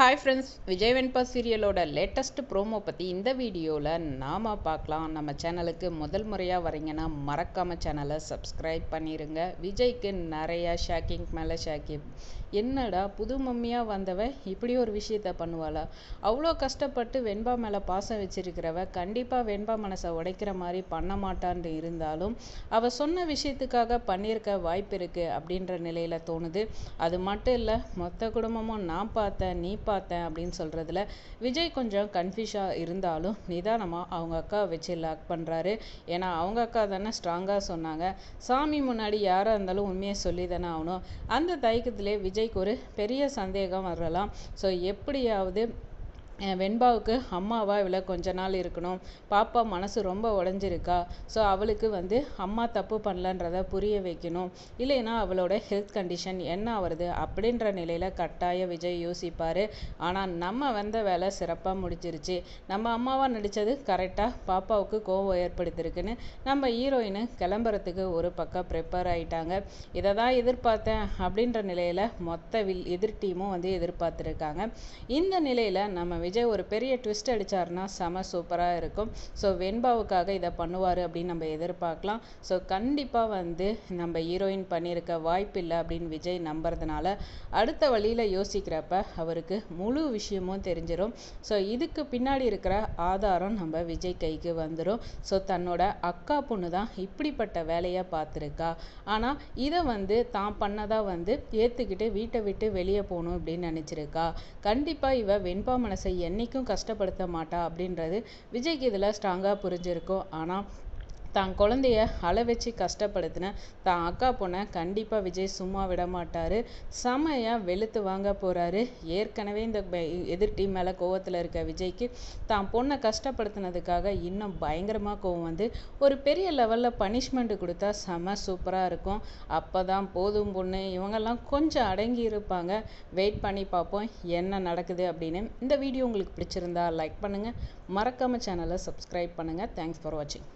Hi friends Vijay Venba சீரியலோட latest promo பற்றி இந்த வீடியோவில் நாம் பார்க்கலாம். நம்ம சேனலுக்கு முதல் முறையாக வரீங்கன்னா மறக்காமல் சேனலை சப்ஸ்கிரைப் பண்ணிடுங்க விஜய்க்கு நிறையா ஷாக்கிங் மேலே ஷாக்கிங் என்னடா புது மம்மியாக வந்தவ இப்படி ஒரு விஷயத்த பண்ணுவாளா? அவ்வளோ கஷ்டப்பட்டு வெண்பா மேலே பாசம் வச்சிருக்கிறவ கண்டிப்பாக வெண்பா மனசை உடைக்கிற மாதிரி பண்ண மாட்டான்னு இருந்தாலும் அவள் சொன்ன விஷயத்துக்காக பண்ணியிருக்க வாய்ப்பு இருக்குது அப்படின்ற நிலையில் தோணுது. அது மட்டும் இல்லை மொத்த குடும்பமும் நான் பார்த்தேன் நீ பார்த்தேன் அப்படின்னு சொல்கிறதுல விஜய் கொஞ்சம் கன்ஃபியூஷாக இருந்தாலும் நிதானமாக அவங்க அக்காவை வச்சு லாக் பண்ணுறாரு ஏன்னா அவங்க அக்கா தானே ஸ்ட்ராங்காக சொன்னாங்க. சாமி முன்னாடி யாராக இருந்தாலும் உண்மையை சொல்லி தானே ஆகணும். அந்த தயக்கத்திலே விஜய்க்கு ஒரு பெரிய சந்தேகம் வரலாம். ஸோ எப்படியாவது வெண்பாவுக்கு அம்மாவா இவளை கொஞ்ச நாள் இருக்கணும். பாப்பா மனசு ரொம்ப உடஞ்சிருக்கா. ஸோ அவளுக்கு வந்து அம்மா தப்பு பண்ணலன்றத புரிய வைக்கணும். இல்லைன்னா அவளோட ஹெல்த் கண்டிஷன் என்ன வருது அப்படின்ற நிலையில் கட்டாய விஜய் யோசிப்பார். ஆனால் நம்ம வந்த வேலை சிறப்பாக முடிஞ்சிருச்சு. நம்ம அம்மாவாக நடித்தது கரெக்டாக பாப்பாவுக்கு கோவம் ஏற்படுத்திருக்குன்னு நம்ம ஹீரோயின் கிளம்புறதுக்கு ஒரு பக்கம் ப்ரிப்பேர் ஆகிட்டாங்க இதை தான் எதிர்பார்த்தேன் அப்படின்ற நிலையில் மொத்த வில் எதிர் டீமும் வந்து எதிர்பார்த்துருக்காங்க. இந்த நிலையில் நம்ம விஜய் ஒரு பெரிய ட்விஸ்ட் அடித்தாருன்னா செம சூப்பராக இருக்கும். ஸோ வெண்பாவுக்காக இதை பண்ணுவார் அப்படின்னு நம்ம எதிர்பார்க்கலாம். ஸோ கண்டிப்பாக வந்து நம்ம ஹீரோயின் பண்ணியிருக்க வாய்ப்பு இல்லை அப்படின்னு விஜய் நம்புறதுனால அடுத்த வழியில் யோசிக்கிறப்ப அவருக்கு முழு விஷயமும் தெரிஞ்சிடும் ஸோ இதுக்கு பின்னாடி இருக்கிற ஆதாரம் நம்ம விஜய் கைக்கு வந்துடும் ஸோ தன்னோட அக்கா பொண்ணு தான் இப்படிப்பட்ட வேலையை பார்த்துருக்கா. ஆனால் இதை வந்து தான் பண்ணதாக வந்து ஏற்றுக்கிட்டு வீட்டை விட்டு வெளியே போகணும் அப்படின்னு நினச்சிருக்கா. கண்டிப்பாக இவ வெண்பா மனசை என்னைக்கும் கஷ்டப்படுத்த மாட்டா அப்படின்றது விஜய்க்கு இதில் ஸ்ட்ராங்காக புரிஞ்சிருக்கும். ஆனால் தான் குழந்தைய அழ வச்சு கஷ்டப்படுத்தின தான் அக்கா பொண்ணை கண்டிப்பாக விஜய் சும்மா விட மாட்டார். செமையாக வெளுத்து வாங்க போகிறாரு ஏற்கனவே இந்த எதிர் டீம் மேலே கோவத்தில் இருக்க விஜய்க்கு தான் பொண்ணை கஷ்டப்படுத்தினதுக்காக இன்னும் பயங்கரமாக கோவம் வந்து ஒரு பெரிய லெவலில் பனிஷ்மெண்ட் கொடுத்தா செம சூப்பராக இருக்கும். அப்போ தான் போதும் பொண்ணு. இவங்கெல்லாம் கொஞ்சம் அடங்கி இருப்பாங்க. வெயிட் பண்ணி பார்ப்போம் என்ன நடக்குது அப்படின்னு. இந்த வீடியோ உங்களுக்கு பிடிச்சிருந்தா லைக் பண்ணுங்கள் மறக்காமல் சேனலை சப்ஸ்கிரைப் பண்ணுங்கள் தேங்க்ஸ் ஃபார் வாட்சிங்